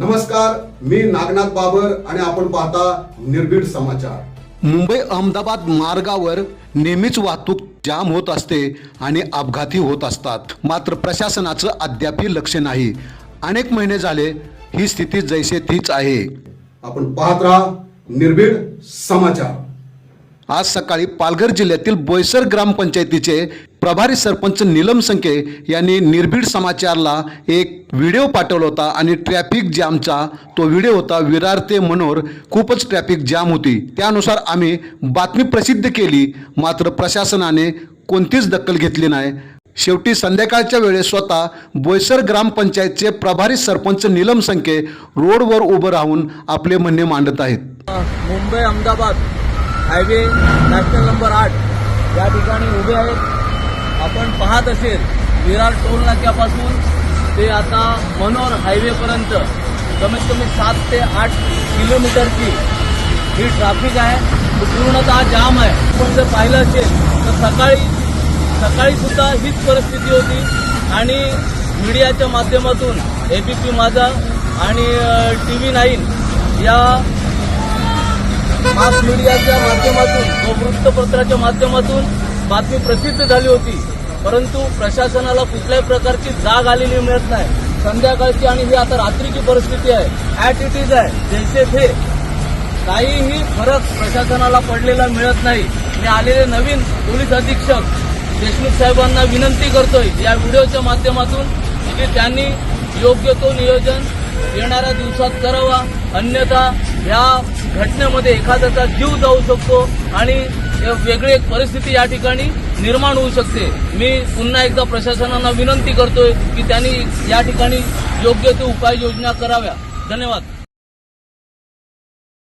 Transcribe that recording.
नमस्कार मी नागनाथ बाबर आणि आपण पाहता निर्भीड समाचार. मुंबई अहमदाबाद मार्गावर नेहमीच वाहतूक जाम होत असते आणि अपघाती होत असतात. मात्र प्रशासनाचं अद्यापही लक्ष नाही. अनेक महिने झाले ही स्थिती जैसे तीच आहे. आपण पाहत राहा निर्भीड समाचार. आज सकाळी पालघर जिल्ह्यातील बोयसर ग्रामपंचायतीचे प्रभारी सरपंच नीलम संके यांनी निर्भीड समाचारला एक व्हिडिओ पाठवला होता आणि ट्रॅफिक जॅमचा तो व्हिडिओ होता विरार ते मनोर. खूपच ट्रॅफिक जॅम होती. त्यानुसार आम्ही बातमी प्रसिद्ध केली मात्र प्रशासनाने कोणतीच दखल घेतली नाही. शेवटी संध्याकाळच्या वेळेस स्वतः बोयसर ग्रामपंचायतचे प्रभारी सरपंच नीलम संके रोडवर उभं राहून आपले म्हणणे मांडत आहेत. Mumbai Ahmedabad highway national number आठ या ठिकाणी उभे आहेत. आपण पाहत असेल विरार टोल नाक्यापासून ते आता मनोर हायवेपर्यंत कमीत कमी सात ते आठ किलोमीटरची ही ट्रॅफिक आहे. पूर्णतः जाम आहे. आपण जर पाहिलं असेल तर सकाळी सकाळी सुद्धा हीच परिस्थिती होती. आणि मीडियाच्या माध्यमातून एबीपी माझा आणि टी व्ही नाईन या मास मीडियाच्या माध्यमातून व वृत्तपत्राच्या माध्यमातून बातमी प्रसिद्ध झाली होती. परंतु प्रशासनाला कुठल्याही प्रकारची जाग आलेली मिळत नाही. संध्याकाळची आणि ही आता रात्रीची परिस्थिती आहे. ऍट इट इज आहे. जैसे थे. काहीही फरक प्रशासनाला पडलेला मिळत नाही. मी आलेले नवीन पोलीस अधीक्षक देशमुख साहेबांना विनंती करतोय. या व्हिडिओच्या माध्यमातून की त्यांनी योग्य तो नियोजन येणाऱ्या दिवसात करावा. अन्यथा या घटनेमध्ये एखाद्याचा जीव जाऊ शकतो आणि एक वेगळी एक परिस्थिती या ठिकाणी निर्माण होऊ शकते. मी पुन्हा एकदा प्रशासनाला विनंती करतोय की त्यांनी या ठिकाणी योग्य ते उपाययोजना कराव्या. धन्यवाद.